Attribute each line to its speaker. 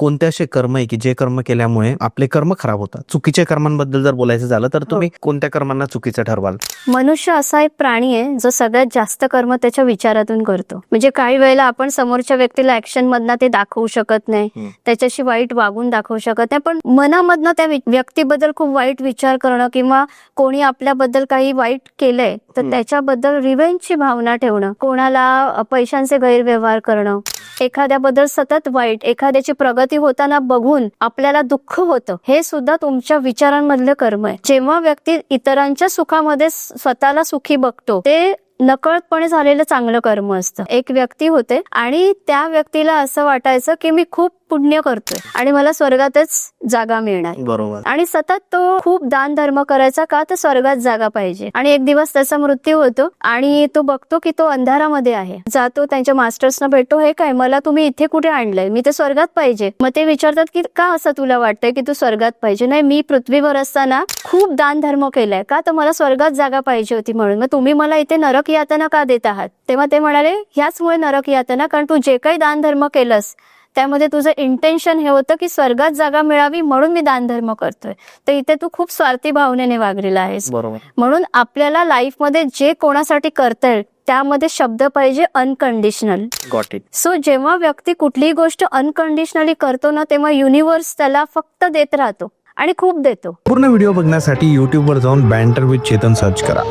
Speaker 1: कोणते असे कर्म आहे की जे कर्म केल्यामुळे आपले कर्म खराब होतात चुकीच्या कर्मांबद्दल जर बोलायचं झालं तर तुम्ही कोणत्या कर्मांना चुकीचं ठरवाल
Speaker 2: मनुष्य असा एक प्राणी आहे जो सगळ्यात जास्त कर्म त्याच्या विचारातून करतो म्हणजे काही वेळेला आपण समोरच्या व्यक्तीला ऍक्शन मधनं ते दाखवू शकत नाही. त्याच्याशी वाईट वागून दाखवू शकत नाही पण मनामधनं त्या व्यक्तीबद्दल खूप वाईट विचार करणं किंवा कोणी आपल्याबद्दल काही वाईट केलंय तर. त्याच्याबद्दल रिव्हेंजची भावना ठेवणं कोणाला पैशांचे गैरव्यवहार करणं एखाद्याबद्दल सतत वाईट एखाद्याची प्रगती होताना बघून आपल्याला दुःख होतं हे सुद्धा तुमच्या विचारांमधलं कर्म आहे. जेव्हा व्यक्ती इतरांच्या सुखामध्ये स्वतःला सुखी बघतो ते नकळतपणे झालेलं चांगलं कर्म असतं. एक व्यक्ती होते आणि त्या व्यक्तीला असं वाटायचं की मी खूप पुण्य करतोय आणि मला स्वर्गातच जागा मिळणार.
Speaker 1: बरोबर.
Speaker 2: आणि सतत तो खूप दान धर्म करायचा का तर स्वर्गात जागा पाहिजे. आणि एक दिवस त्याचा मृत्यू होतो आणि तो बघतो की तो अंधारामध्ये आहे. जातो त्यांच्या मास्टर्सना भेटतो हे काय मला तुम्ही इथे कुठे आणलंय? मी तर स्वर्गात पाहिजे. मग ते विचारतात की का असं तुला वाटतंय की तू स्वर्गात पाहिजे? नाही मी पृथ्वीवर असताना खूप दान धर्म केलाय. का तर मला स्वर्गात जागा पाहिजे होती म्हणून? मग तुम्ही मला इथे नरक यातना का देत आहात? तेव्हा ते म्हणाले ह्याचमुळे नरक यातना कारण तू जे काही दान धर्म केलंस त्यामध्ये तुझं इंटेन्शन हे होतं की स्वर्गात जागा मिळावी म्हणून मी दानधर्म करतोय. तर इथे तू खूप स्वार्थी भावनेने वागलेला आहेस.
Speaker 1: बरोबर.
Speaker 2: म्हणून आपल्याला लाईफमध्ये जे कोणासाठी करता येईल त्यामध्ये शब्द पाहिजे अनकंडिशनल
Speaker 1: गॉट इट
Speaker 2: सो जेव्हा व्यक्ती कुठलीही गोष्ट अनकंडिशनली करतो ना तेव्हा युनिव्हर्स त्याला फक्त देत राहतो आणि खूप देतो.
Speaker 3: पूर्ण व्हिडिओ बघण्यासाठी यूट्यूबवर जाऊन बँटर विथ चेतन सर्च करा.